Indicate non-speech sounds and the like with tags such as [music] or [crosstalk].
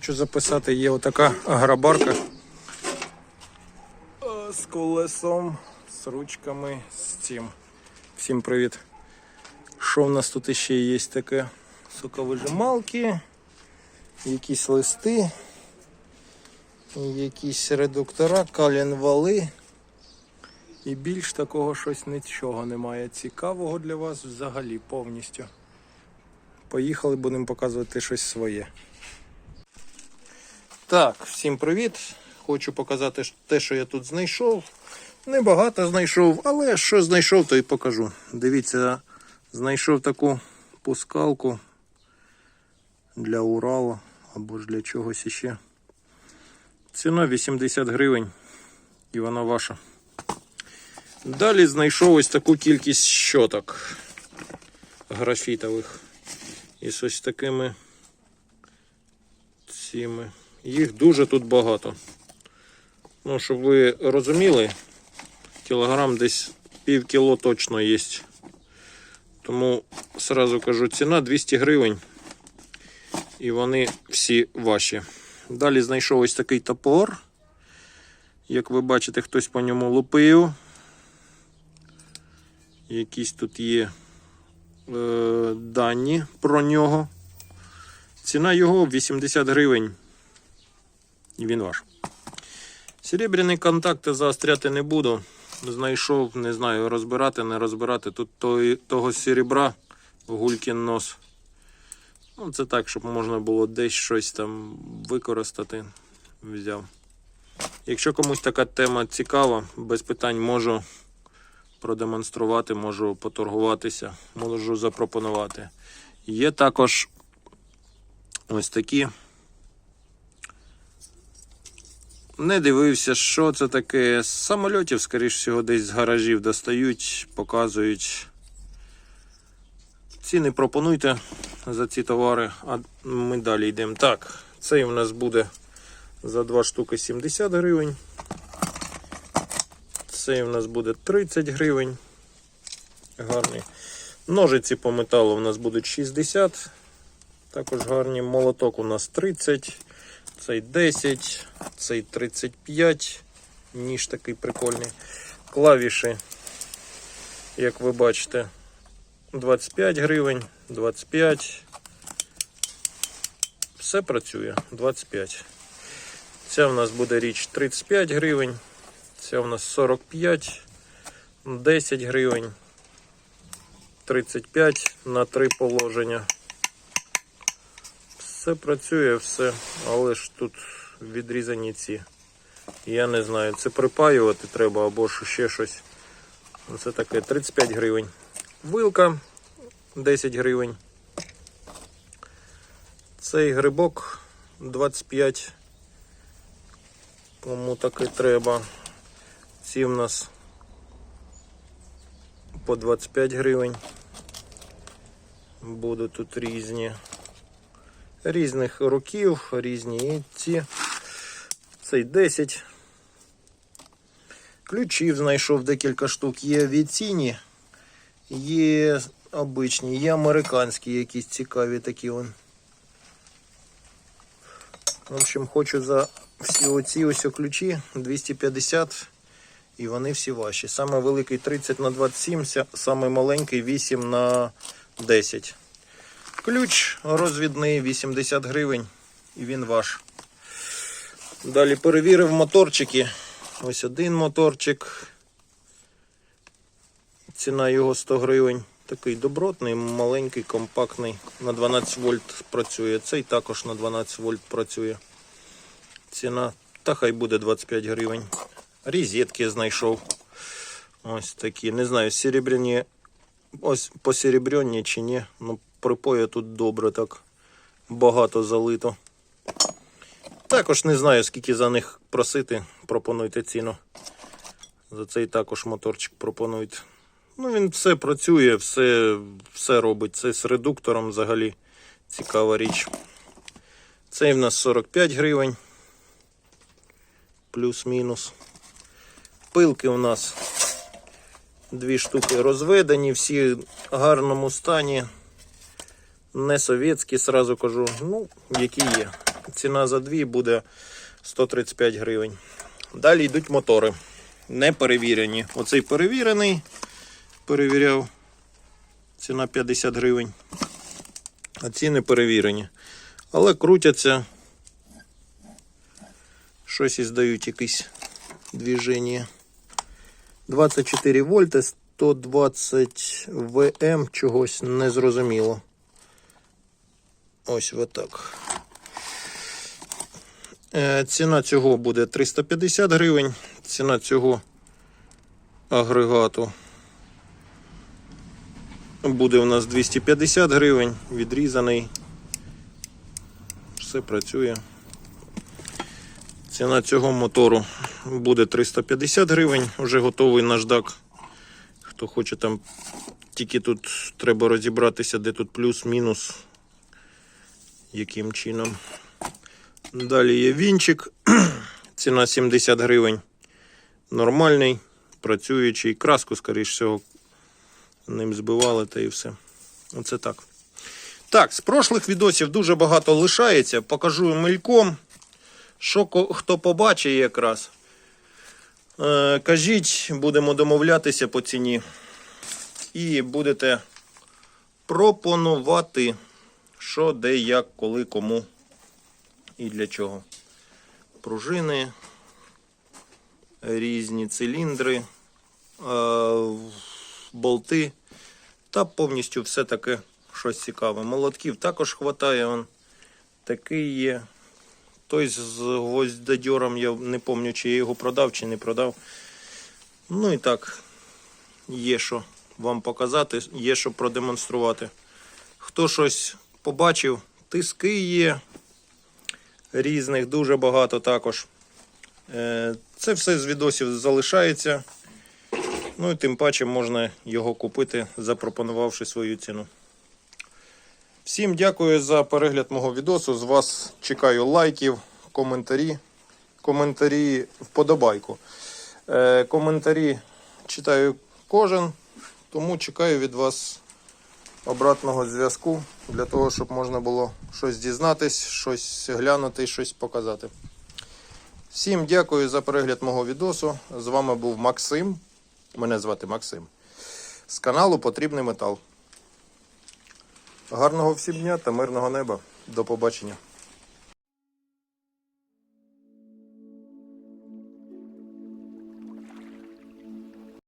Хочу записати, є отака грабарка е, з колесом, з ручками, з цим. Всім привіт. Що в нас тут ще є таке? Соковижималки, якісь листи, якісь редуктора, калінвали. І більш такого щось нічого немає цікавого для вас взагалі повністю. Поїхали, будемо показувати щось своє. Так, всім привіт. Хочу показати те, що я тут знайшов. Небагато знайшов, але що знайшов, то і покажу. Дивіться, знайшов таку пускалку для Урала або ж для чогось іще. Ціна 80 гривень і вона ваша. Далі знайшов ось таку кількість щоток графітових. І з ось такими цими. Їх дуже тут багато. Ну, щоб ви розуміли, кілограм десь пів кіло точно є. Тому сразу кажу, ціна 200 гривень. І вони всі ваші. Далі знайшов ось такий топор. Як ви бачите, хтось по ньому лупив. Якісь тут є е, дані про нього. Ціна його 80 гривень. Він ваш. Серебряні контакти заостряти не буду. Знайшов, не знаю, розбирати, не розбирати. Тут той, того серебра гулькін нос. Ну, це так, щоб можна було десь щось там використати. Взяв. Якщо комусь така тема цікава, без питань можу продемонструвати, можу поторгуватися, можу запропонувати. Є також ось такі. Не дивився, що це таке. З самольотів, скоріш всього, десь з гаражів достають, показують. Ціни пропонуйте за ці товари, а ми далі йдемо. Так, цей у нас буде за 2 штуки 70 гривень. Цей у нас буде 30 гривень. Гарний. Ножиці по металу у нас будуть 60. Також гарні. Молоток у нас 30. Цей 10, цей 35. Ніж такий прикольний. Клавіші, як ви бачите, 25 гривень, 25. Все працює. 25. Ця в нас буде річ 35 гривень. Ця в нас 45, 10 гривень, 35 на 3 положення. Все працює, все, але ж тут відрізані ці. Я не знаю, це припаювати треба або ж ще щось. Це таке 35 гривень. Вилка 10 гривень. Цей грибок 25. Кому таки треба. Ці в нас по 25 гривень. Будуть тут різні. Різних років, різні ці. Цей 10. Ключів знайшов декілька штук. Є авіаційні, є обичні, є американські, якісь цікаві такі. В общем, хочу за всі оці ось ключі 250 і вони всі ваші. Саме великий 30 на 27, ся- саме маленький 8 на 10. Ключ розвідний 80 гривень і він ваш. Далі перевірив моторчики. Ось один моторчик. Ціна його 100 гривень. Такий добротний, маленький, компактний. На 12 вольт працює. Цей також на 12 вольт працює. Ціна, та хай буде 25 гривень. Різетки знайшов. Ось такі. Не знаю, серебряні, ось посеребряні чи ні. Ну, припоя тут добре так багато залито. Також не знаю, скільки за них просити. Пропонуйте ціну. За цей також моторчик пропонують. Ну, він все працює, все, все робить. Це з редуктором взагалі цікава річ. Цей в нас 45 гривень. Плюс-мінус. Пилки у нас дві штуки розведені, всі в гарному стані. Не совєтські, сразу кажу, ну, які є. Ціна за дві буде 135 гривень. Далі йдуть мотори. Не перевірені. Оцей перевірений. Перевіряв. Ціна 50 гривень. А ці не перевірені. Але крутяться. Щось і здають якісь движення. 24 вольти, 120 ВМ, чогось не зрозуміло. Ось отак. Е, Ціна цього буде 350 гривень. Ціна цього агрегату буде у нас 250 гривень. Відрізаний. Все працює. Ціна цього мотору буде 350 гривень. Уже готовий наждак. Хто хоче там, тільки тут треба розібратися, де тут плюс-мінус, яким чином. Далі є вінчик. [clears throat] Ціна 70 гривень. Нормальний, працюючий. Краску, скоріш всього, ним збивали та і все. Оце так. Так, з прошлих відосів дуже багато лишається. Покажу мельком. Що хто побачить якраз. Е, кажіть, будемо домовлятися по ціні. І будете пропонувати, що, де, як, коли, кому і для чого. Пружини, різні циліндри, е, болти та повністю все таке щось цікаве. Молотків також хватає. Он. Такий є. Той з гвоздодьором, я не пам'ятаю, чи я його продав, чи не продав. Ну і так, є що вам показати, є що продемонструвати. Хто щось побачив, тиски є різних, дуже багато також. Е, Це все з відосів залишається. Ну і тим паче можна його купити, запропонувавши свою ціну. Всім дякую за перегляд мого відосу. З вас чекаю лайків, коментарі. Коментарі вподобайку. Е, коментарі читаю кожен, тому чекаю від вас обратного зв'язку для того, щоб можна було щось дізнатись, щось глянути, щось показати. Всім дякую за перегляд мого відосу. З вами був Максим. Мене звати Максим. З каналу Потрібний метал. Гарного всім дня та мирного неба. До побачення.